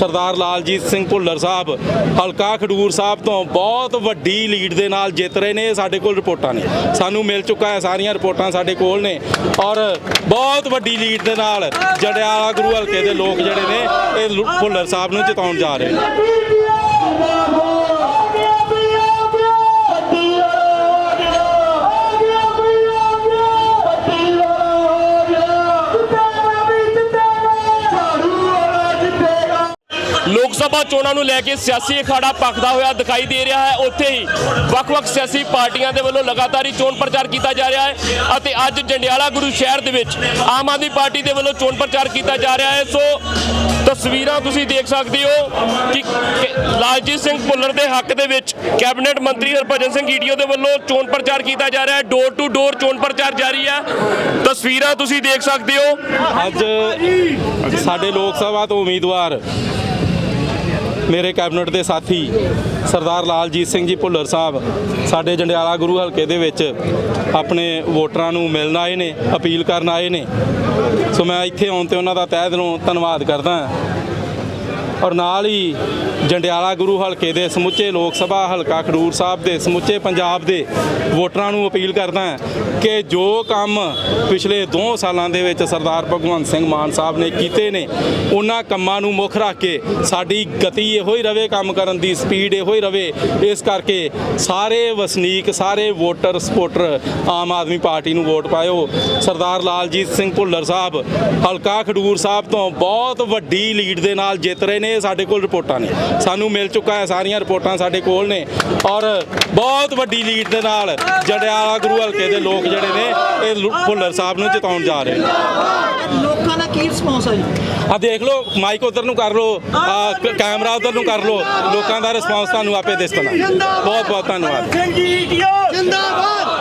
ਸਰਦਾਰ ਲਾਲਜੀਤ ਸਿੰਘ ਭੁੱਲਰ ਸਾਹਿਬ, ਹਲਕਾ ਖਡੂਰ ਸਾਹਿਬ ਤੋਂ ਬਹੁਤ ਵੱਡੀ ਲੀਡ ਦੇ ਨਾਲ ਜਿੱਤ ਰਹੇ ਨੇ, ਇਹ ਸਾਡੇ ਕੋਲ ਰਿਪੋਰਟਾਂ ਨੇ। ਸਾਨੂੰ ਮਿਲ ਚੁੱਕਾ ਹੈ, ਸਾਰੀਆਂ ਰਿਪੋਰਟਾਂ ਸਾਡੇ ਕੋਲ ਨੇ। ਔਰ ਬਹੁਤ ਵੱਡੀ ਲੀਡ ਦੇ ਨਾਲ ਜੜਿਆਲਾ ਗੁਰੂ ਹਲਕੇ ਦੇ ਲੋਕ ਜਿਹੜੇ ਨੇ, ਇਹ ਲੁ- ਭੁੱਲਰ ਸਾਹਿਬ ਨੂੰ ਜਿਤਾਉਣ ਜਾ ਰਹੇ ਨੇ। ਲੋਕ ਸਭਾ ਚੋਣਾਂ ਨੂੰ ਲੈ ਕੇ ਸਿਆਸੀ ਅਖਾੜਾ ਪੱਕਦਾ ਹੋਇਆ ਦਿਖਾਈ ਦੇ ਰਿਹਾ ਹੈ। ਉੱਥੇ ਹੀ ਵੱਖ-ਵੱਖ ਸਿਆਸੀ ਪਾਰਟੀਆਂ ਦੇ ਵੱਲੋਂ ਲਗਾਤਾਰ ਹੀ ਚੋਣ ਪ੍ਰਚਾਰ ਕੀਤਾ ਜਾ ਰਿਹਾ ਹੈ ਅਤੇ ਅੱਜ ਜੰਡਿਆਲਾ ਗੁਰੂ ਸ਼ਹਿਰ ਦੇ ਵਿੱਚ ਆਮ ਆਦਮੀ ਪਾਰਟੀ ਦੇ ਵੱਲੋਂ ਚੋਣ ਪ੍ਰਚਾਰ ਕੀਤਾ ਜਾ ਰਿਹਾ ਹੈ। ਸੋ ਤਸਵੀਰਾਂ ਤੁਸੀਂ ਦੇਖ ਸਕਦੇ ਹੋ ਕਿ ਕਿ ਲਾਲਜੀਤ ਸਿੰਘ ਭੁੱਲਰ ਦੇ ਹੱਕ ਦੇ ਵਿੱਚ ਕੈਬਨਿਟ ਮੰਤਰੀ ਹਰਭਜਨ ਸਿੰਘ ਈਡੀਓ ਦੇ ਵੱਲੋਂ ਚੋਣ ਪ੍ਰਚਾਰ ਕੀਤਾ ਜਾ ਰਿਹਾ ਹੈ। ਡੋਰ ਟੂ ਡੋਰ ਚੋਣ ਪ੍ਰਚਾਰ ਜਾਰੀ ਹੈ। ਤਸਵੀਰਾਂ ਤੁਸੀਂ ਦੇਖ ਸਕਦੇ ਹੋ। ਅੱਜ ਸਾਡੇ ਲੋਕ ਸਭਾ ਤੋਂ ਉਮੀਦਵਾਰ ਮੇਰੇ ਕੈਬਨਿਟ ਦੇ ਸਾਥੀ ਸਰਦਾਰ ਲਾਲਜੀਤ ਸਿੰਘ ਜੀ ਭੁੱਲਰ ਸਾਹਿਬ, ਸਾਡੇ ਜੰਡਿਆਲਾ ਗੁਰੂ ਹਲਕੇ ਦੇ ਵਿੱਚ ਆਪਣੇ ਵੋਟਰਾਂ ਨੂੰ ਮਿਲਣ ਆਏ ਨੇ, ਅਪੀਲ ਕਰਨ ਆਏ ਨੇ। ਸੋ ਮੈਂ ਇੱਥੇ ਆਉਣ ਤੇ ਉਹਨਾਂ ਦਾ ਤਹਿ ਦਿਲੋਂ ਧੰਨਵਾਦ ਕਰਦਾ ਹਾਂ। ਔਰ ਨਾਲ ਹੀ ਜੰਡਿਆਲਾ ਗੁਰੂ ਹਲਕੇ ਦੇ ਸਮੁੱਚੇ ਲੋਕ ਸਭਾ ਹਲਕਾ ਖਡੂਰ ਸਾਹਿਬ ਦੇ ਸਮੁੱਚੇ ਪੰਜਾਬ ਦੇ ਵੋਟਰਾਂ ਨੂੰ ਅਪੀਲ ਕਰਦਾ ਕਿ ਜੋ ਕੰਮ ਪਿਛਲੇ 2 ਸਾਲਾਂ ਦੇ ਵਿੱਚ ਸਰਦਾਰ ਭਗਵੰਤ ਸਿੰਘ ਮਾਨ ਸਾਹਿਬ ਨੇ ਕੀਤੇ ਨੇ, ਉਹਨਾਂ ਕੰਮਾਂ ਨੂੰ ਮੁੱਖ ਰੱਖ ਕੇ ਸਾਡੀ ਗਤੀ ਇਹੋ ਹੀ ਰਵੇ, ਕੰਮ ਕਰਨ ਦੀ ਸਪੀਡ ਇਹੋ ਹੀ ਰਵੇ। ਇਸ ਕਰਕੇ ਸਾਰੇ ਵਸਨੀਕ, ਸਾਰੇ voter supporter Aam Aadmi party ਨੂੰ ਵੋਟ ਪਾਇਓ। ਸਰਦਾਰ ਲਾਲਜੀਤ ਸਿੰਘ ਭੁੱਲਰ ਸਾਹਿਬ ਹਲਕਾ ਖਡੂਰ ਸਾਹਿਬ ਤੋਂ ਬਹੁਤ ਵੱਡੀ ਲੀਡ ਦੇ ਨਾਲ ਜਿੱਤ ਰਹੇ ਨੇ, ਸਾਡੇ ਕੋਲ ਰਿਪੋਰਟਾਂ ਨੇ। ਸਾਨੂੰ ਮਿਲ ਚੁੱਕਾ ਹੈ ਸਾਰੀਆਂ ਰਿਪੋਰਟਾਂ ਸਾਡੇ ਕੋਲ ਨੇ। ਔਰ ਬਹੁਤ ਵੱਡੀ ਲੀਡ ਦੇ ਨਾਲ ਜੜਿਆਲਾ ਗੁਰੂ ਹਲਕੇ ਦੇ ਲੋਕ ਜਿਹੜੇ ਨੇ ਇਹ ਲੁ- ਭੁੱਲਰ ਸਾਹਿਬ ਨੂੰ ਜਿਤਾਉਣ ਜਾ ਰਹੇ ਨੇ। ਲੋਕਾਂ ਦਾ ਕੀ ਰਿਸਪੌਂਸ ਹੈ ਜੀ? ਆ ਦੇਖ ਲਓ ਮਾਈਕ ਉਧਰ ਨੂੰ ਕਰ ਲਓ ਕੈਮਰਾ ਉਧਰ ਨੂੰ ਕਰ ਲਓ ਲੋਕਾਂ ਦਾ ਰਿਸਪਾਂਸ ਤੁਹਾਨੂੰ ਆਪੇ ਦਿਸ ਪੈਣਾ ਬਹੁਤ ਬਹੁਤ ਧੰਨਵਾਦ। ਜਿੰਦਾਬਾਦ।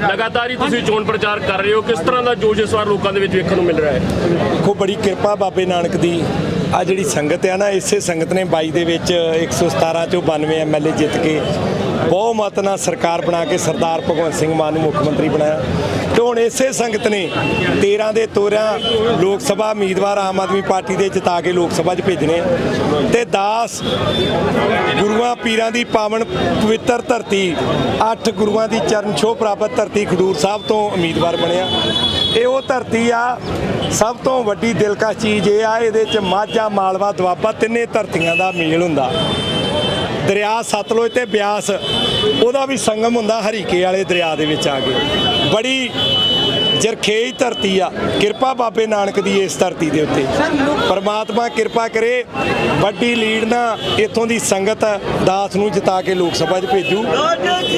ਲਗਾਤਾਰ ਹੀ ਤੁਸੀਂ ਚੋਣ ਪ੍ਰਚਾਰ ਕਰ ਰਹੇ ਹੋ। ਕਿਸ ਤਰ੍ਹਾਂ ਦਾ ਜੋਸ਼ ਇਸ ਵਾਰ ਲੋਕਾਂ ਦੇ ਵਿੱਚ ਵੇਖਣ ਨੂੰ ਮਿਲ ਰਿਹਾ ਹੈ? ਦੇਖੋ ਬੜੀ ਕਿਰਪਾ ਬਾਬੇ ਨਾਨਕ ਦੀ। ਆ ਜਿਹੜੀ ਸੰਗਤ ਆ ਨਾ ਇਸੇ ਸੰਗਤ ਨੇ 22 ਦੇ ਵਿੱਚ 117 ਚੋਂ 92 ਐਮਐਲਏ ਜਿੱਤ ਕੇ ਬਹੁਮਤ ਨਾਲ ਸਰਕਾਰ ਬਣਾ ਕੇ ਸਰਦਾਰ ਭਗਵੰਤ ਸਿੰਘ ਮਾਨ ਨੂੰ ਮੁੱਖ ਮੰਤਰੀ ਬਣਾਇਆ। ਤੇ ਹੁਣ ਇਸੇ ਸੰਗਤ ਨੇ 13 ਦੇ ਤੋਰਿਆਂ ਲੋਕ ਸਭਾ ਉਮੀਦਵਾਰ ਆਮ ਆਦਮੀ ਪਾਰਟੀ ਦੇ ਜਿਤਾ ਕੇ ਲੋਕ ਸਭਾ 'ਚ ਭੇਜਣੇ ਤੇ ਦਾਸ ਗੁਰੂਆਂ ਪੀਰਾਂ ਦੀ ਪਾਵਨ ਪਵਿੱਤਰ ਧਰਤੀ, ਅੱਠ ਗੁਰੂਆਂ ਦੀ ਚਰਨ ਛੋਹ ਪ੍ਰਾਪਤ ਧਰਤੀ ਖਡੂਰ ਸਾਹਿਬ ਤੋਂ ਉਮੀਦਵਾਰ ਬਣਿਆ। ਇਹ ਉਹ ਧਰਤੀ ਆ, ਸਭ ਤੋਂ ਵੱਡੀ ਦਿਲਕਸ਼ ਚੀਜ਼ ਇਹ ਆ, ਇਹਦੇ ਚ ਮਾਝਾ, ਮਾਲਵਾ, ਦੁਆਬਾ ਤਿੰਨੇ ਧਰਤੀਆਂ ਦਾ ਮੇਲ ਹੁੰਦਾ। ਦਰਿਆ ਸਤਲੁਜ ਤੇ ਬਿਆਸ, ਉਹਦਾ ਵੀ ਸੰਗਮ ਹੁੰਦਾ ਹਰੀਕੇ ਵਾਲੇ ਦਰਿਆ ਦੇ ਵਿੱਚ ਆ ਕੇ। ਬੜੀ ਜਰਖੇਜ ਧਰਤੀ ਆ। ਕਿਰਪਾ ਬਾਬੇ ਨਾਨਕ ਦੀ ਇਸ ਧਰਤੀ ਦੇ ਉੱਤੇ। ਪਰਮਾਤਮਾ ਕਿਰਪਾ ਕਰੇ ਵੱਡੀ ਲੀਡ ਨਾਲ ਇੱਥੋਂ ਦੀ ਸੰਗਤ ਦਾਸ ਨੂੰ ਜਿਤਾ ਕੇ ਲੋਕ ਸਭਾ 'ਚ ਭੇਜੂ।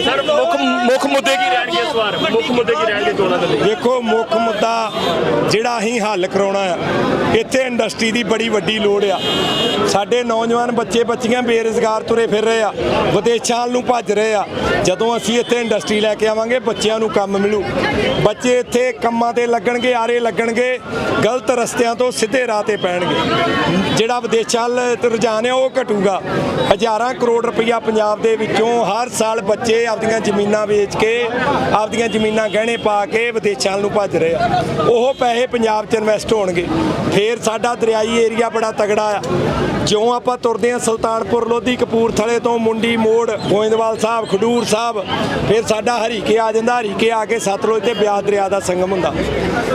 ਸਰ ਮੁੱਖ ਮੁੱਖ ਮੁੱਦੇ ਕੀ ਰਹਿਣਗੇ ਇਸ ਵਾਰ? ਮੁੱਖ ਮੁੱਦੇ ਕੀ ਰਹਿਣਗੇ ਚੋਣਾਂ ਦੇ ਲਈ? ਦੇਖੋ ਮੁੱਖ ਮੁੱਦਾ ਜਿਹੜਾ ਅਸੀਂ ਹੱਲ ਕਰਾਉਣਾ ਆ ਇੱਥੇ ਇੰਡਸਟਰੀ ਦੀ ਬੜੀ ਵੱਡੀ ਲੋੜ ਆ। ਸਾਡੇ ਨੌਜਵਾਨ ਬੱਚੇ ਬੱਚੀਆਂ ਬੇਰੁਜ਼ਗਾਰ ਤੁਰੇ ਫਿਰ ਰਹੇ ਆ ਵਿਦੇਸ਼ਾਂ ਨੂੰ ਭੱਜ ਰਹੇ ਆ। ਜਦੋਂ ਅਸੀਂ ਇੱਥੇ ਇੰਡਸਟਰੀ ਲੈ ਕੇ ਆਵਾਂਗੇ, ਬੱਚਿਆਂ ਨੂੰ ਕੰਮ ਮਿਲੂ। ਬੱਚੇ ਇੱਥੇ ਕੰਮਾਂ ਤੇ ਲੱਗਣਗੇ, ਆਰੇ ਲੱਗਣਗੇ, ਗਲਤ ਰਸਤਿਆਂ ਤੋਂ ਸਿੱਧੇ ਰਾਹ ਤੇ ਪੈਣਗੇ। ਜਿਹੜਾ ਵਿਦੇਸ਼ਾਂ ਰੁਝਾਨ ਹੈ ਉਹ ਘਟੂਗਾ। ਹਜ਼ਾਰਾਂ ਕਰੋੜ ਰੁਪਈਆ ਪੰਜਾਬ ਦੇ ਵਿੱਚੋਂ ਹਰ ਸਾਲ ਬੱਚੇ ਆਪਦੀਆਂ ਜ਼ਮੀਨਾਂ ਵੇਚ ਕੇ, ਆਪਦੀਆਂ ਜ਼ਮੀਨਾਂ ਗਹਿਣੇ ਪਾ ਕੇ ਵਿਦੇਸ਼ਾਂ ਨੂੰ ਭੱਜ ਰਹੇ ਆ। ਉਹ ਪੈਸੇ ਪੰਜਾਬ 'ਚ ਇਨਵੈਸਟ ਹੋਣਗੇ। ਫੇਰ ਸਾਡਾ ਦਰਿਆਈ ਏਰੀਆ ਬੜਾ ਤਗੜਾ ਆ। ਜਿਉਂ ਆਪਾਂ ਤੁਰਦੇ ਆ ਸੁਲਤਾਨਪੁਰ ਲੋਧੀ ਕਪੂਰਥਲੇ ਤੋਂ ਮੁੰਡੀ ਮੋੜ, ਗੋਇੰਦਵਾਲ ਸਾਹਿਬ, ਖਡੂਰ ਸਾਹਿਬ, ਫਿਰ ਸਾਡਾ ਹਰੀਕੇ ਆ ਜਾਂਦਾ, ਹਰੀਕੇ ਆ ਕੇ ਸਤਲੁਜ ਤੇ ਬਿਆਸ ਦਰਿਆ ਦਾ ਸੰਗਮ ਹੁੰਦਾ।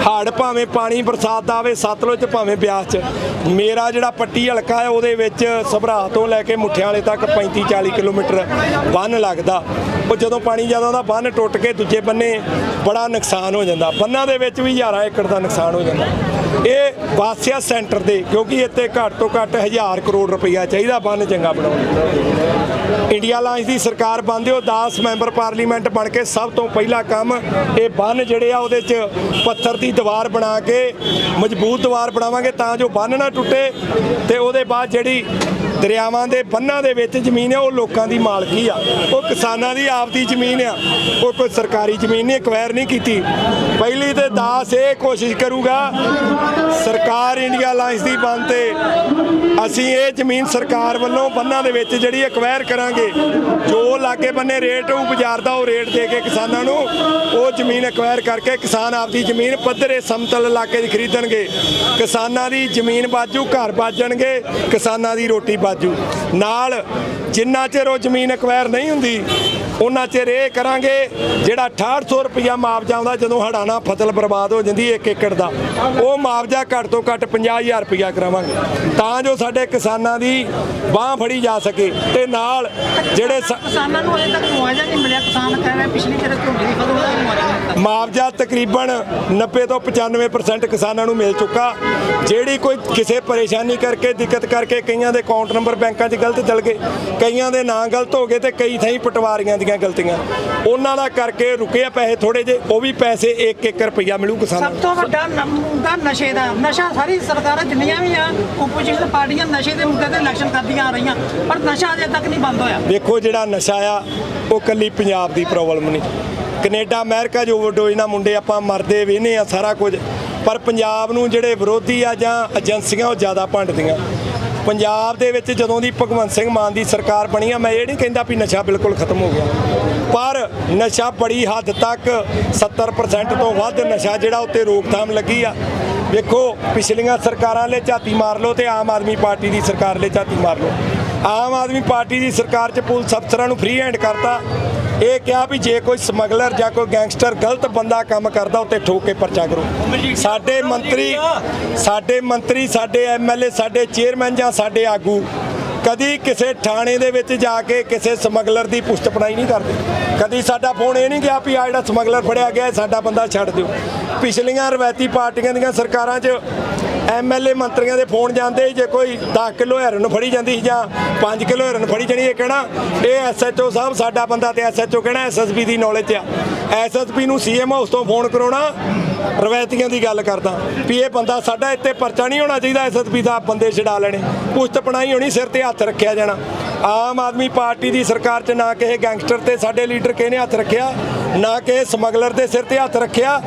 ਹੜ ਭਾਵੇਂ ਪਾਣੀ ਬਰਸਾਤ ਦਾ ਆਵੇ, ਸਤਲੁਜ ਤੇ ਭਾਵੇਂ ਬਿਆਸ 'ਚ। ਮੇਰਾ ਜਿਹੜਾ ਪੱਟੀ ਹਲਕਾ ਹੈ, ਉਹਦੇ ਵਿੱਚ ਸਭਰਾ ਤੋਂ ਲੈ ਕੇ ਮੁੱਠਿਆਂ ਵਾਲੇ ਤੱਕ 35 40 ਕਿਲੋਮੀਟਰ ਬੰਨ ਲੱਗਦਾ। ਉਹ ਜਦੋਂ ਪਾਣੀ ਜ਼ਿਆਦਾ ਆਉਂਦਾ ਬੰਨ ਟੁੱਟ ਕੇ ਦੂਜੇ ਬੰਨੇ ਬੜਾ ਨੁਕਸਾਨ ਹੋ ਜਾਂਦਾ। ਬੰਨਾਂ ਦੇ ਵਿੱਚ ਵੀ ਹਜ਼ਾਰਾਂ ਏਕੜ ਦਾ ਨੁਕਸਾਨ ਹੋ ਜਾਂਦਾ। ਇਹ ਵਾਸਿਆ ਸੈਂਟਰ ਦੇ, ਕਿਉਂਕਿ ਇੱਥੇ ਘੱਟ ਤੋਂ ਘੱਟ 1000 ਕਰੋੜ ਰੁਪਈਆ ਚਾਹੀਦਾ ਬੰਨ ਚੰਗਾ ਬਣਾਉਣ ਇੰਡੀਆ ਲਾਂਚ ਦੀ ਸਰਕਾਰ ਬਣਦੇ ਹੋ 10 ਮੈਂਬਰ ਪਾਰਲੀਮੈਂਟ ਬਣ ਕੇ ਸਭ ਤੋਂ ਪਹਿਲਾ ਕੰਮ ਇਹ ਬੰਨ ਜਿਹੜੇ ਆ, ਉਹਦੇ 'ਚ ਪੱਥਰ ਦੀ ਦੀਵਾਰ ਬਣਾ ਕੇ, ਮਜ਼ਬੂਤ ਦੀਵਾਰ ਬਣਾਵਾਂਗੇ ਤਾਂ ਜੋ ਬੰਨ ਨਾ ਟੁੱਟੇ ਤੇ ਉਹਦੇ ਬਾਅਦ ਜਿਹੜੀ ਦਰਿਆਵਾਂ ਦੇ ਬੰਨਾਂ ਦੇ ਵਿੱਚ ਜ਼ਮੀਨ ਹੈ ਉਹ ਲੋਕਾਂ ਦੀ ਮਾਲਕੀ ਆ। ਉਹ ਕਿਸਾਨਾਂ ਦੀ ਆਪਦੀ ਜ਼ਮੀਨ ਆ, ਉਹ ਕੋਈ ਸਰਕਾਰੀ ਜ਼ਮੀਨ ਨਹੀਂ, ਐਕਵਾਇਰ ਨਹੀਂ ਕੀਤੀ। ਪਹਿਲੀ ਤੇ ਦਾਸ ਇਹ ਕੋਸ਼ਿਸ਼ ਕਰੂਗਾ, ਸਰਕਾਰ ਇੰਡੀਆ ਲਾਂਚ ਦੀ ਬੰਦ ਤੇ ਅਸੀਂ ਇਹ ਜ਼ਮੀਨ ਸਰਕਾਰ ਵੱਲੋਂ ਬੰਨਾਂ ਦੇ ਵਿੱਚ ਜਿਹੜੀ ਐਕਵਾਇਰ ਕਰਾਂਗੇ, ਜੋ ਲਾਗੇ ਬੰਨੇ ਰੇਟ ਉਹ ਬਾਜ਼ਾਰ ਦਾ, ਉਹ ਰੇਟ ਦੇ ਕੇ ਕਿਸਾਨਾਂ ਨੂੰ ਉਹ ਜ਼ਮੀਨ ਐਕਵਾਇਰ ਕਰਕੇ ਕਿਸਾਨ ਆਪਦੀ ਜ਼ਮੀਨ ਪੱਧਰੇ ਸਮਤਲ ਇਲਾਕੇ 'ਚ ਖਰੀਦਣਗੇ। ਕਿਸਾਨਾਂ ਦੀ ਜ਼ਮੀਨ ਬਾਜੂ ਘਰ ਬਾਜਣਗੇ ਕਿਸਾਨਾਂ ਦੀ ਰੋਟੀ ਬਾਜੂ ਨਾਲ ਜਿੰਨਾ ਚਿਰ ਉਹ ਜ਼ਮੀਨ ਐਕਵਾਇਰ ਨਹੀਂ ਹੁੰਦੀ ਉਹਨਾਂ ਚਿਰ ਇਹ ਕਰਾਂਗੇ ਜਿਹੜਾ 6800 ਰੁਪਇਆ ਮੁਆਵਜ਼ਾ ਆਉਂਦਾ ਜਦੋਂ ਹੜਾਣਾ ਫਸਲ ਬਰਬਾਦ ਹੋ ਜਾਂਦੀ 1 ਏਕੜ ਦਾ ਉਹ ਮੁਆਵਜ਼ਾ ਘੱਟ ਤੋਂ ਘੱਟ 50000 ਰੁਪਇਆ ਕਰਾਵਾਂਗੇ। ਤਾਂ ਜੋ ਸਾਡੇ ਕਿਸਾਨਾਂ ਦੀ ਬਾਹ ਫੜੀ ਜਾ ਸਕੇ ਤੇ ਨਾਲ ਜਿਹੜੇ ਕਿਸਾਨਾਂ ਨੂੰ ਅਜੇ ਤੱਕ ਮੁਆਵਜ਼ਾ ਨਹੀਂ ਮਿਲਿਆ। ਕਿਸਾਨ ਕਹਿ ਰਹੇ ਪਿਛਲੀ ਜਿਹੜੇ ਝੋਨੇ ਦੀ ਫਸਲ ਉਹਦਾ ਮੁਆਵਜ਼ਾ ਮੁਆਵਜ਼ਾ ਤਕਰੀਬਨ 90 ਤੋਂ 95% ਕਿਸਾਨਾਂ ਨੂੰ ਮਿਲ ਚੁੱਕਾ। ਜਿਹੜੀ ਕੋਈ ਕਿਸੇ ਪਰੇਸ਼ਾਨੀ ਕਰਕੇ ਦਿੱਕਤ ਕਰਕੇ ਕਈਆਂ ਦੇ ਅਕਾਊਂਟ ਨੰਬਰ ਬੈਂਕਾਂ 'ਚ ਗਲਤ ਚਲ ਗਏ। ਕਈਆਂ ਦੇ ਨਾਂ ਗਲਤ ਹੋ ਗਏ ਤੇ ਕਈ ਥਾਈਂ ਪਟਵਾਰੀਆਂ ਦੀਆਂ ਗਲਤੀਆਂ। ਉਹਨਾਂ ਦਾ ਕਰਕੇ ਰੁਕੇ ਆ ਪੈਸੇ ਥੋੜੇ ਜੇ ਉਹ ਵੀ ਪੈਸੇ 1-1 ਰੁਪਈਆ ਮਿਲੂ ਕਿਸਾਨਾਂ ਸਭ ਤੋਂ ਵੱਡਾ ਮੁੱਦਾ ਨਸ਼ੇ ਦਾ। ਨਸ਼ਾ ਸਾਰੀ ਸਰਕਾਰਾਂ ਜਿੰਨੀਆਂ ਵੀ ਆ ਓਪੋਜੀਸ਼ਨ ਪਾਰਟੀਆਂ ਨਸ਼ੇ ਦੇ ਮੁੱਦੇ ਤੇ ਇਲੈਕਸ਼ਨ ਕਰਦੀਆਂ ਆ ਰਹੀਆਂ ਪਰ ਨਸ਼ਾ ਅਜੇ ਤੱਕ ਨਹੀਂ ਬੰਦ ਹੋਇਆ। ਦੇਖੋ ਜਿਹੜਾ ਨਸ਼ਾ ਆ ਉਹ ਕੱਲੀ ਪੰਜਾਬ ਦੀ ਪ੍ਰੋਬਲਮ ਨਹੀਂ। ਕੈਨੇਡਾ ਅਮਰੀਕਾ ਜੋ ਓਵਰਡੋਜ਼ ਨਾਲ ਮੁੰਡੇ ਆਪਾਂ ਮਰਦੇ ਵੇਨੇ ਆ ਸਾਰਾ ਕੁਝ ਪਰ ਪੰਜਾਬ ਨੂੰ ਜਿਹੜੇ ਵਿਰੋਧੀ ਆ ਜਾਂ ਏਜੰਸੀਆਂ ਉਹ ਜ਼ਿਆਦਾ ਭੰਡਦੀਆਂ। ਪੰਜਾਬ ਦੇ ਵਿੱਚ ਜਦੋਂ ਦੀ ਭਗਵੰਤ ਸਿੰਘ ਮਾਨ ਦੀ ਸਰਕਾਰ ਬਣੀ ਆ, ਮੈਂ ਇਹ ਨਹੀਂ ਕਹਿੰਦਾ ਵੀ ਨਸ਼ਾ ਬਿਲਕੁਲ ਖਤਮ ਹੋ ਗਿਆ। ਪਰ ਨਸ਼ਾ ਬੜੀ ਹੱਦ ਤੱਕ 70% ਤੋਂ ਵੱਧ ਨਸ਼ਾ ਜਿਹੜਾ ਉੱਤੇ ਰੋਕਥਾਮ ਲੱਗੀ ਆ। ਵੇਖੋ, ਪਿਛਲੀਆਂ ਸਰਕਾਰਾਂ ਲਈ ਝਾਤੀ ਮਾਰ ਲਓ ਤੇ ਆਮ ਆਦਮੀ ਪਾਰਟੀ ਦੀ ਸਰਕਾਰ ਲਈ ਝਾਤੀ ਮਾਰ ਲਓ। ਆਮ ਆਦਮੀ ਪਾਰਟੀ ਦੀ ਸਰਕਾਰ 'ਚ ਪੁਲਿਸ ਅਫਸਰਾਂ ਨੂੰ ਫ੍ਰੀ ਹੈਂਡ ਕਰਤਾ। ਇਹ ਕਿਹਾ ਵੀ ਜੇ ਕੋਈ ਸਮਗਲਰ ਜਾਂ ਕੋਈ ਗੈਂਗਸਟਰ ਗਲਤ ਬੰਦਾ ਕੰਮ ਕਰਦਾ ਉੱਤੇ ਠੋਕ ਕੇ ਪਰਚਾ ਕਰੋ। ਸਾਡੇ ਮੰਤਰੀ ਸਾਡੇ ਮੰਤਰੀ ਸਾਡੇ ਐਮਐਲਏ ਸਾਡੇ ਚੇਅਰਮੈਨ ਜਾਂ ਸਾਡੇ ਆਗੂ ਕਦੀ ਕਿਸੇ ਥਾਣੇ ਦੇ ਵਿੱਚ ਜਾ ਕੇ ਕਿਸੇ ਸਮਗਲਰ ਦੀ ਪੁਸ਼ਤ ਪਣਾਈ ਨਹੀਂ ਕਰਦੇ। ਕਦੀ ਸਾਡਾ ਫੋਨ ਇਹ ਨਹੀਂ ਗਿਆ ਵੀ ਆ ਜਿਹੜਾ ਸਮਗਲਰ ਫੜਿਆ ਗਿਆ ਸਾਡਾ ਬੰਦਾ ਛੱਡ ਦਿਓ। ਪਿਛਲੀਆਂ ਰਵਾਇਤੀ ਪਾਰਟੀਆਂ ਦੀਆਂ ਸਰਕਾਰਾਂ 'ਚ ਐਮਐਲਏ ਮੰਤਰੀਆਂ ਦੇ ਫੋਨ ਜਾਂਦੇ ਸੀ, ਜੇ ਕੋਈ 10 ਕਿਲੋ ਹੈਰਨ ਫੜੀ ਜਾਂਦੀ ਸੀ ਜਾਂ 5 ਕਿਲੋ ਹੈਰਨ ਫੜੀ ਜਾਣੀ ਇਹ ਕਹਿਣਾ ਇਹ ਐਸਐਚਓ ਸਾਹਿਬ ਸਾਡਾ ਬੰਦਾ ਤੇ ਐਸਐਚਓ ਕਹਿਣਾ ਐਸਐਸਪੀ ਦੀ ਨੌਲੇਜ ਆ। ਐਸਐਸਪੀ ਨੂੰ ਸੀਐਮ ਹਾਊਸ ਤੋਂ ਫੋਨ ਕਰਾਉਣਾ ਰਵਾਇਤੀਆਂ ਦੀ ਗੱਲ ਕਰਦਾ ਵੀ ਇਹ ਬੰਦਾ ਸਾਡਾ ਇੱਥੇ ਪਰਚਾ ਨਹੀਂ ਹੋਣਾ ਚਾਹੀਦਾ ਐਸਐਸਪੀ ਦਾ ਬੰਦੇ ਛਡਾ ਲੈਣੇ। ਪੁਸ਼ਤ ਪਣਾਈ ਹੋਣੀ ਸਿਰ ਤੇ ਹੱਥ ਰੱਖਿਆ ਜਾਣਾ। ਆਮ ਆਦਮੀ ਪਾਰਟੀ ਦੀ ਸਰਕਾਰ 'ਚ ਨਾ ਕਿਸੇ ਗੈਂਗਸਟਰ ਤੇ ਸਾਡੇ ਲੀਡਰ ਕਿਹਨੇ ਹੱਥ ਰੱਖਿਆ ਨਾ ਕਿਸੇ ਸਮਗਲਰ ਦੇ ਸਿਰ ਤੇ ਹੱਥ ਰੱਖਿਆ।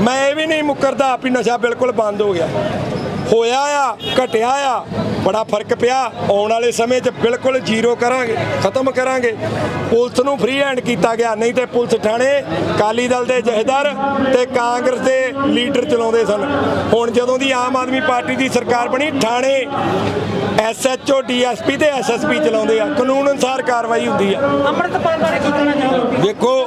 ਮੈਂ ਇਹ ਵੀ ਨਹੀਂ ਮੁਕਰਦਾ ਵੀ ਨਸ਼ਾ ਬਿਲਕੁਲ ਬੰਦ ਹੋ ਗਿਆ। ਹੋਇਆ ਆ ਘਟਿਆ ਆ ਬੜਾ ਫ਼ਰਕ ਪਿਆ। ਆਉਣ ਵਾਲੇ ਸਮੇਂ 'ਚ ਬਿਲਕੁਲ ਜ਼ੀਰੋ ਕਰਾਂਗੇ ਖਤਮ ਕਰਾਂਗੇ। ਪੁਲਿਸ ਨੂੰ ਫ੍ਰੀ ਹੈਂਡ ਕੀਤਾ ਗਿਆ ਨਹੀਂ ਤੇ ਪੁਲਿਸ ਥਾਣੇ ਕਾਲੀ ਦਲ ਦੇ ਜਹੇਦਾਰ ਤੇ ਕਾਂਗਰਸ ਦੇ ਲੀਡਰ ਚਲਾਉਂਦੇ ਸਨ। ਹੁਣ ਜਦੋਂ ਦੀ ਆਮ ਆਦਮੀ ਪਾਰਟੀ ਦੀ ਸਰਕਾਰ ਬਣੀ ਥਾਣੇ ਐਸਐਚਓ ਡੀਐਸਪੀ ਤੇ ਐਸਐਸਪੀ ਚਲਾਉਂਦੇ ਆ। ਕਾਨੂੰਨ ਅਨੁਸਾਰ ਕਾਰਵਾਈ ਹੁੰਦੀ ਆ। ਅੰਮ੍ਰਿਤਪਾਲ ਬਾਰੇ ਕੀ ਕਹਿਣਾ ਚਾਹੋਗੇ? ਦੇਖੋ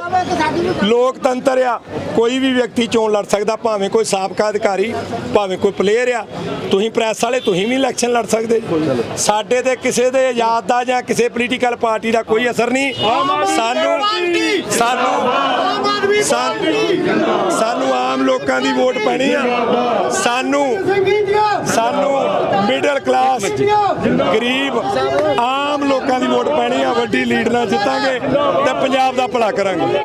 ਲੋਕਤੰਤਰ ਆ ਕੋਈ ਵੀ ਵਿਅਕਤੀ ਚੋਣ ਲੜ ਸਕਦਾ ਭਾਵੇਂ ਕੋਈ ਸਾਬਕਾ ਅਧਿਕਾਰੀ ਭਾਵੇਂ ਕੋਈ ਪਲੇਅਰ ਆ। ਤੁਸੀਂ ਪ੍ਰੈਸ ਵਾਲੇ ਤੁਸੀਂ ਵੀ ਇਲੈਕਸ਼ਨ ਲੜ ਸਕਦੇ। ਸਾਡੇ ਤੇ ਕਿਸੇ ਦੇ ਆਜ਼ਾਦ ਦਾ ਜਾਂ ਕਿਸੇ ਪੋਲੀਟੀਕਲ ਪਾਰਟੀ ਦਾ ਕੋਈ ਅਸਰ ਨਹੀਂ। ਸਾਨੂੰ ਸਾਨੂੰ ਸਾਨੂੰ ਸਾਨੂੰ ਆਮ ਲੋਕਾਂ ਦੀ ਵੋਟ ਪੈਣੀ ਆ। ਸਾਨੂੰ ਸਾਨੂੰ ਮਿਡਲ ਕਲਾਸ ਗਰੀਬ ਆਮ ਲੋਕਾਂ ਦੀ ਵੋਟ ਪੈਣੀ ਆ। ਵੱਡੀ ਲੀਡ ਨਾਲ ਜਿੱਤਾਂਗੇ ਤੇ ਪੰਜਾਬ ਦਾ ਭਲਾ ਕਰਾਂਗੇ।